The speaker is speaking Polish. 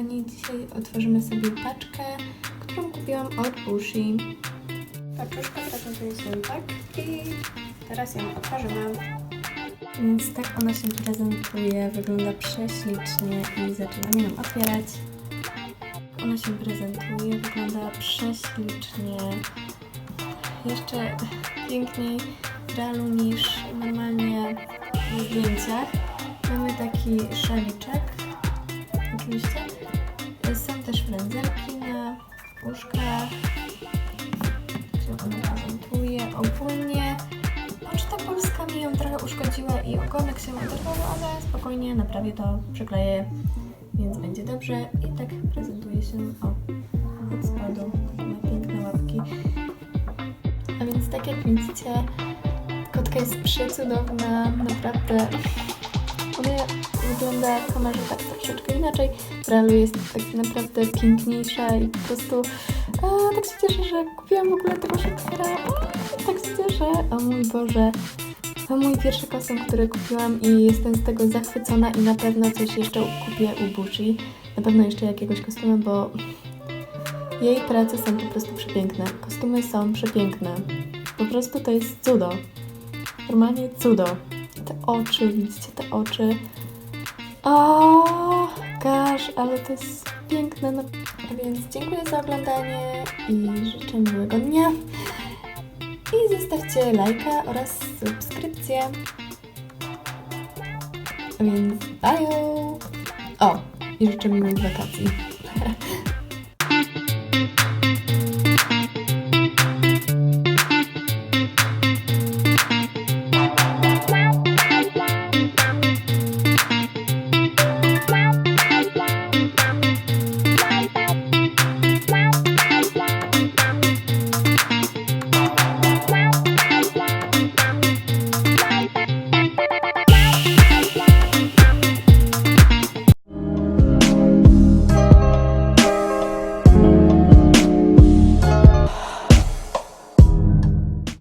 kochani, dzisiaj otworzymy sobie paczkę, którą kupiłam od Bushi. Paczuszka prezentuje się tak i teraz ją otworzymy. Więc tak ona się prezentuje, wygląda prześlicznie i zaczynamy ją otwierać. Ona się prezentuje, wygląda prześlicznie. Jeszcze piękniej w realu niż normalnie w zdjęciach. Mamy taki szaliczek, oczywiście. Tak się ona prezentuje. Ogólnie Poczta Polska mi ją trochę uszkodziła i ogonek się oderwał, ale spokojnie naprawię to, przykleję, więc będzie dobrze. I tak prezentuje się o, od spodu. Ma piękne łapki. A więc tak jak widzicie, kotka jest przecudowna, naprawdę. Wygląda w kamerze tak troszeczkę inaczej. W realu jest tak naprawdę piękniejsza i po prostu a, tak się cieszę, że kupiłam w ogóle tego Shakespeare'a. Tak się cieszę. O mój Boże. To mój pierwszy kostium, który kupiłam i jestem z tego zachwycona i na pewno coś jeszcze kupię u Bushi. Na pewno jeszcze jakiegoś kostiumu, bo jej prace są po prostu przepiękne. Kostiumy są przepiękne. Po prostu to jest cudo. Normalnie cudo. Te oczy, widzicie te oczy. O, gosh, ale to jest piękne. No, więc dziękuję za oglądanie i życzę miłego dnia. I zostawcie lajka oraz subskrypcję. Więc bye! O, i życzę miłych wakacji.